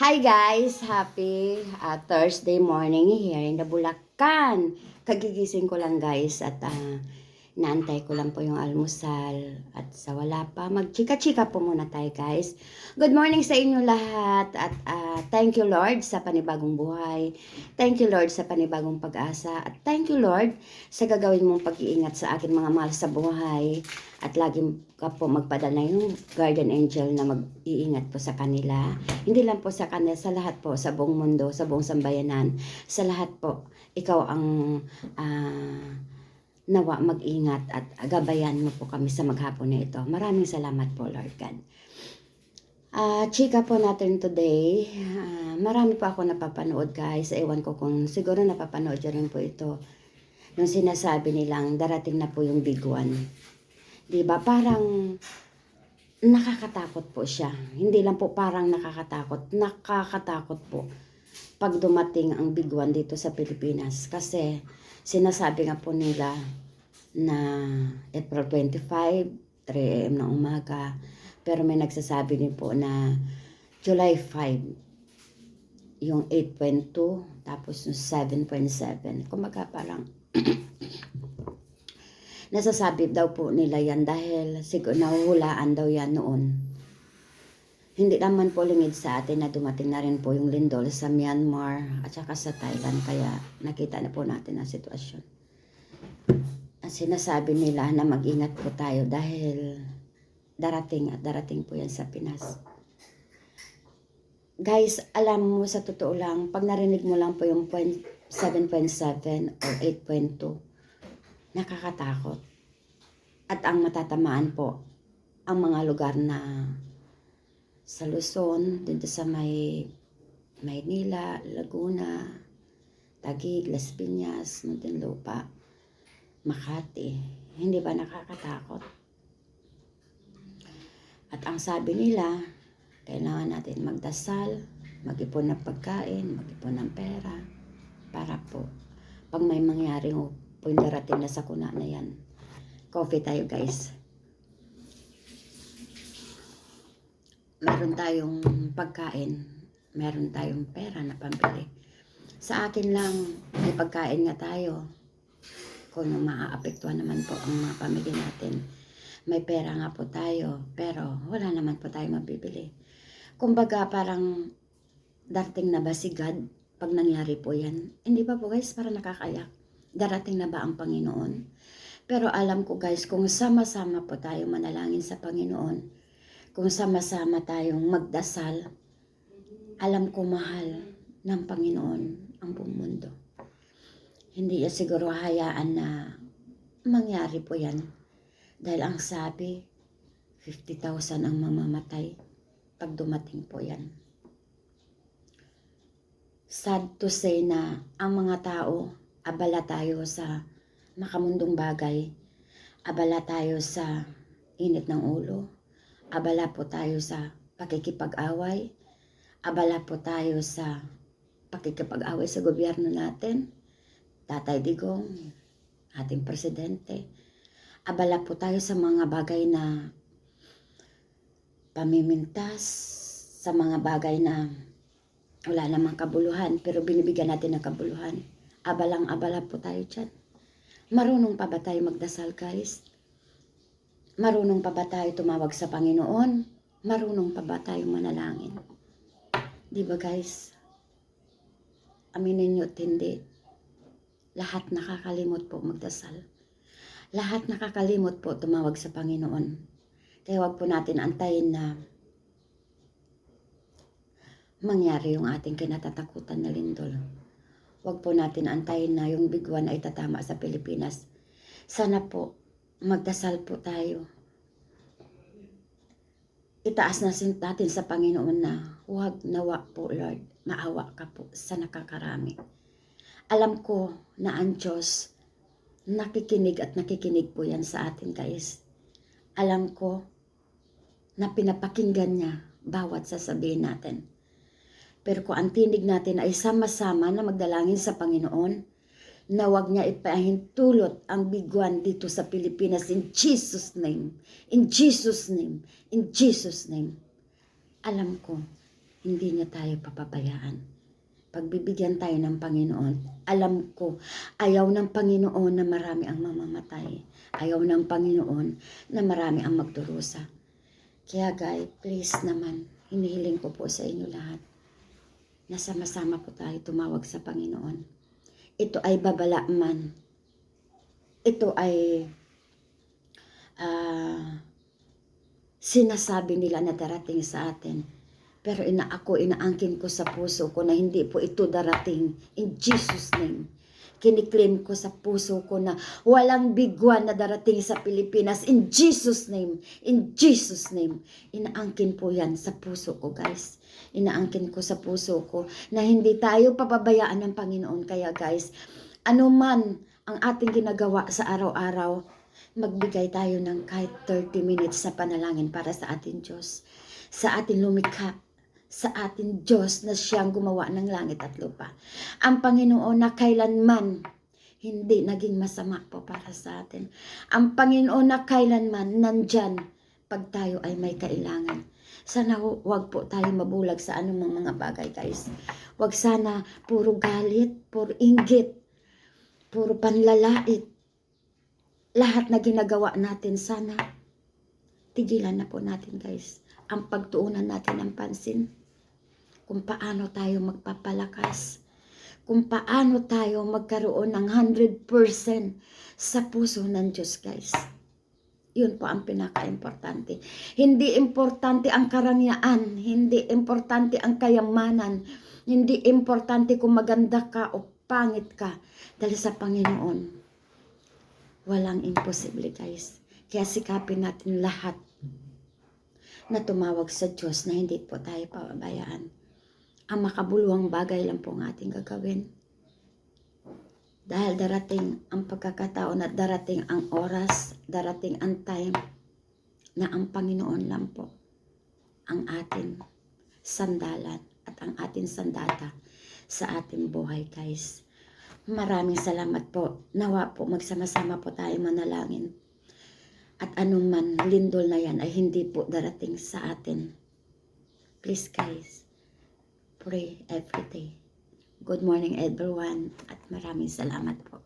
Hi guys! Happy uh, Thursday morning here in the Bulacan. Kagigising ko lang guys at uh, naantay ko lang po yung almusal at sa wala pa, magchika-chika po muna tayo guys. Good morning sa inyo lahat at uh, thank you Lord sa panibagong buhay. Thank you Lord sa panibagong pag-asa at thank you Lord sa gagawin mong pag-iingat sa akin mga mahal sa buhay at lagi ka po magpadala yung guardian angel na mag-iingat po sa kanila. Hindi lang po sa kanila, sa lahat po, sa buong mundo, sa buong sambayanan, sa lahat po. Ikaw ang ah, nawa mag-ingat at gabayan mo po kami sa maghapon na ito. Maraming salamat po, Lord God. Ah, chika po natin today. Ah, marami pa ako napapanood, guys. Ewan ko kung siguro napapanood nyo rin po ito. Yung sinasabi nilang darating na po yung big one. ba? Parang nakakatakot po siya. Hindi lang po parang nakakatakot, nakakatakot po pag dumating ang big one dito sa Pilipinas. Kasi sinasabi nga po nila na April 25, 3 a.m. ng umaga. Pero may nagsasabi din po na July 5, yung 8.2, tapos yung 7.7. Kumaga parang nasasabi daw po nila yan dahil siguro nahuhulaan daw yan noon. Hindi naman po lingid sa atin na dumating na rin po yung lindol sa Myanmar at saka sa Thailand kaya nakita na po natin ang sitwasyon. Ang sinasabi nila na mag-ingat po tayo dahil darating at darating po yan sa Pinas. Guys, alam mo sa totoo lang, pag narinig mo lang po yung point 7.7 or 8.2, nakakatakot. At ang matatamaan po, ang mga lugar na sa Luzon, dito sa may Maynila, Laguna, Taguig, Las Piñas, Muntinlupa, Makati. Hindi ba nakakatakot? At ang sabi nila, kailangan natin magdasal, mag-ipon ng pagkain, mag-ipon ng pera, para po, pag may mangyari po, darating na sa kuna na yan, coffee tayo guys. Meron tayong pagkain, meron tayong pera na pambili. Sa akin lang, may pagkain nga tayo. Kung maaapektuhan naman po ang mga pamilya natin. May pera nga po tayo, pero wala naman po tayo mabibili. Kumbaga parang darating na ba si God pag nangyari po yan? Hindi ba po guys, para nakakayak? Darating na ba ang Panginoon? Pero alam ko guys, kung sama-sama po tayo manalangin sa Panginoon, kung sama-sama tayong magdasal, alam ko mahal ng Panginoon ang buong mundo. Hindi niya siguro hayaan na mangyari po yan. Dahil ang sabi, 50,000 ang mamamatay pag dumating po yan. Sad to say na ang mga tao, abala tayo sa makamundong bagay, abala tayo sa init ng ulo, abala po tayo sa pakikipag-away, abala po tayo sa pakikipag-away sa gobyerno natin, Tatay Digong, ating presidente, abala po tayo sa mga bagay na pamimintas, sa mga bagay na wala namang kabuluhan, pero binibigyan natin ng kabuluhan. Abalang-abala po tayo dyan. Marunong pa ba tayo magdasal, guys? Marunong pa ba tayo tumawag sa Panginoon? Marunong pa ba tayo manalangin? Di ba, guys? Aminin nyo at hindi. Lahat nakakalimot po magdasal. Lahat nakakalimot po tumawag sa Panginoon. Kaya wag po natin antayin na mangyari yung ating kinatatakutan na lindol. Huwag po natin antayin na yung bigwan ay tatama sa Pilipinas. Sana po, magdasal po tayo. Itaas na natin sa Panginoon na huwag nawa po, Lord. Maawa ka po sa nakakarami. Alam ko na ang Diyos nakikinig at nakikinig po yan sa atin, guys. Alam ko na pinapakinggan niya bawat sasabihin natin. Pero kung ang tinig natin ay sama-sama na magdalangin sa Panginoon, na wag niya ipahintulot ang bigwan dito sa Pilipinas in Jesus' name. In Jesus' name. In Jesus' name. Alam ko hindi niya tayo papabayaan. Pagbibigyan tayo ng Panginoon, alam ko, ayaw ng Panginoon na marami ang mamamatay. Ayaw ng Panginoon na marami ang magdurusa. Kaya guys, please naman, hinihiling ko po sa inyo lahat na sama-sama po tayo tumawag sa Panginoon. Ito ay babala man. Ito ay ah, sinasabi nila na darating sa atin. Pero ina ako, inaangkin ko sa puso ko na hindi po ito darating. In Jesus' name. Kiniklaim ko sa puso ko na walang bigwan na darating sa Pilipinas. In Jesus' name. In Jesus' name. Inaangkin po yan sa puso ko, guys. Inaangkin ko sa puso ko na hindi tayo papabayaan ng Panginoon. Kaya, guys, ano man ang ating ginagawa sa araw-araw, magbigay tayo ng kahit 30 minutes na panalangin para sa ating Diyos. Sa ating lumikha, sa ating Diyos na siyang gumawa ng langit at lupa. Ang Panginoon na kailanman hindi naging masama po para sa atin. Ang Panginoon na kailanman nandyan pag tayo ay may kailangan. Sana huwag po tayo mabulag sa anumang mga bagay, guys. Huwag sana puro galit, puro inggit, puro panlalait. Lahat na ginagawa natin, sana tigilan na po natin, guys. Ang pagtuunan natin ng pansin kung paano tayo magpapalakas, kung paano tayo magkaroon ng 100% sa puso ng Diyos, guys. Yun po ang pinaka-importante. Hindi importante ang karangyaan, hindi importante ang kayamanan, hindi importante kung maganda ka o pangit ka dahil sa Panginoon. Walang imposible, guys. Kaya sikapin natin lahat na tumawag sa Diyos na hindi po tayo pababayaan ang makabuluhang bagay lang po ang ating gagawin. Dahil darating ang pagkakataon at darating ang oras, darating ang time na ang Panginoon lang po ang ating sandalan at ang ating sandata sa ating buhay, guys. Maraming salamat po. Nawa po, magsama-sama po tayo manalangin. At anuman lindol na yan ay hindi po darating sa atin. Please, guys pray every day. Good morning everyone at maraming salamat po.